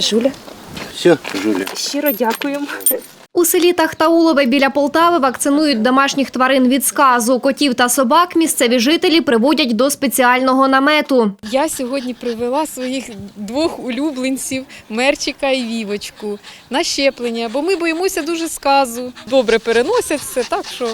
Жуля, Все, Жуля. щиро дякуємо. У селі Тахтаулове біля Полтави вакцинують домашніх тварин від сказу. Котів та собак місцеві жителі приводять до спеціального намету. Я сьогодні привела своїх двох улюбленців Мерчика і Вівочку на щеплення, бо ми боїмося дуже сказу. Добре переносять все, так що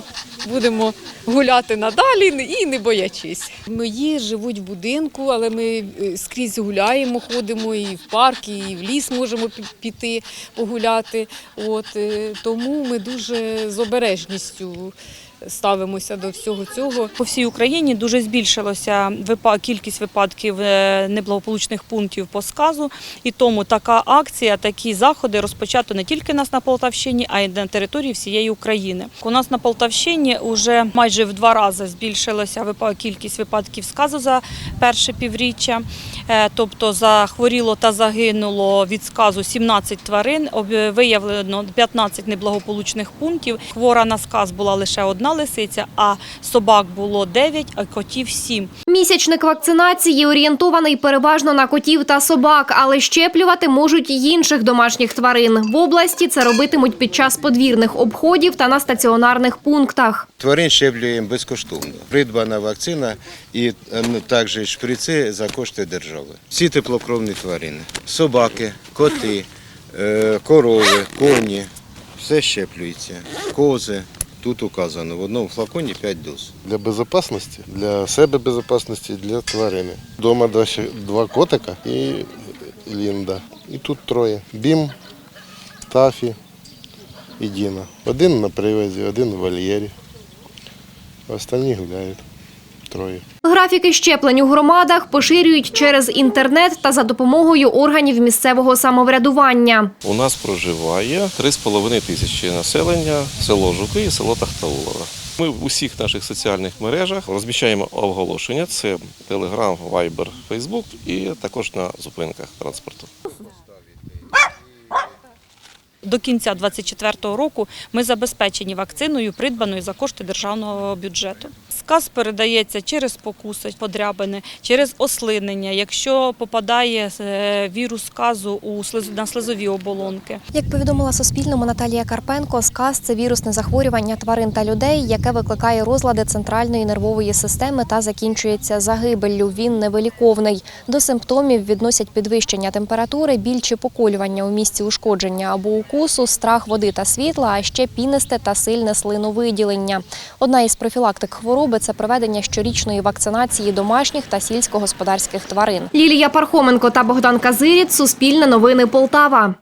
будемо гуляти надалі і не боячись. Мої живуть в будинку, але ми е, скрізь гуляємо, ходимо і в парк, і в ліс можемо пі- піти погуляти. От е, тому ми дуже з обережністю ставимося до всього цього. По всій Україні дуже збільшилася кількість випадків е, неблагополучних пунктів по сказу, і тому така акція, такі заходи розпочато не тільки нас на Полтавщині, а й на території всієї України. У нас на Полтавщині вже майже в два рази збільшилася кількість випадків сказу за перше півріччя. Е, Тобто захворіло та загинуло від сказу 17 тварин, виявлено 15 неблагополучних пунктів. Хвора на сказ була лише одна лисиця, а собак було 9, а котів 7. Місячник вакцинації орієнтований переважно на котів та собак, але щеплювати можуть і інших домашніх тварин. В області це робитимуть під час подвірних обходів та на стаціонарних пунктах. Тварин щеплюємо безкоштовно. Придбана вакцина і е, ну, також шприци за кошти держави. Всі теплокровні тварини. Собаки, коти, е, корови, коні. Все щеплюється. Кози. Тут указано в одному флаконі 5 доз. для безпечності, для себе безпечності, для тварини. Дома два, котика і Лінда. І тут троє. Бім, Тафі і Діна. Один на привязі, один в вольєрі. Останні гуляють. Троє. Графіки щеплень у громадах поширюють через інтернет та за допомогою органів місцевого самоврядування. У нас проживає 3,5 тисячі населення, село Жуки і село Тахтаулове. Ми в усіх наших соціальних мережах розміщаємо оголошення. Це Telegram, Viber, Facebook і також на зупинках транспорту. До кінця 2024 року ми забезпечені вакциною, придбаною за кошти державного бюджету. Сказ передається через покуси, подрябини, через ослинення, якщо попадає е, вірус сказу у на слизові оболонки. Як повідомила Суспільному Наталія Карпенко, сказ це вірусне захворювання тварин та людей, яке викликає розлади центральної нервової системи та закінчується загибеллю. Він невиліковний. До симптомів відносять підвищення температури, біль поколювання у місці ушкодження або укусу, страх води та світла, а ще пінисте та сильне слиновиділення. Одна із профілактик хвороби це проведення щорічної вакцинації домашніх та сільськогосподарських тварин. Лілія Пархоменко та Богдан Казиріт. Суспільне новини Полтава.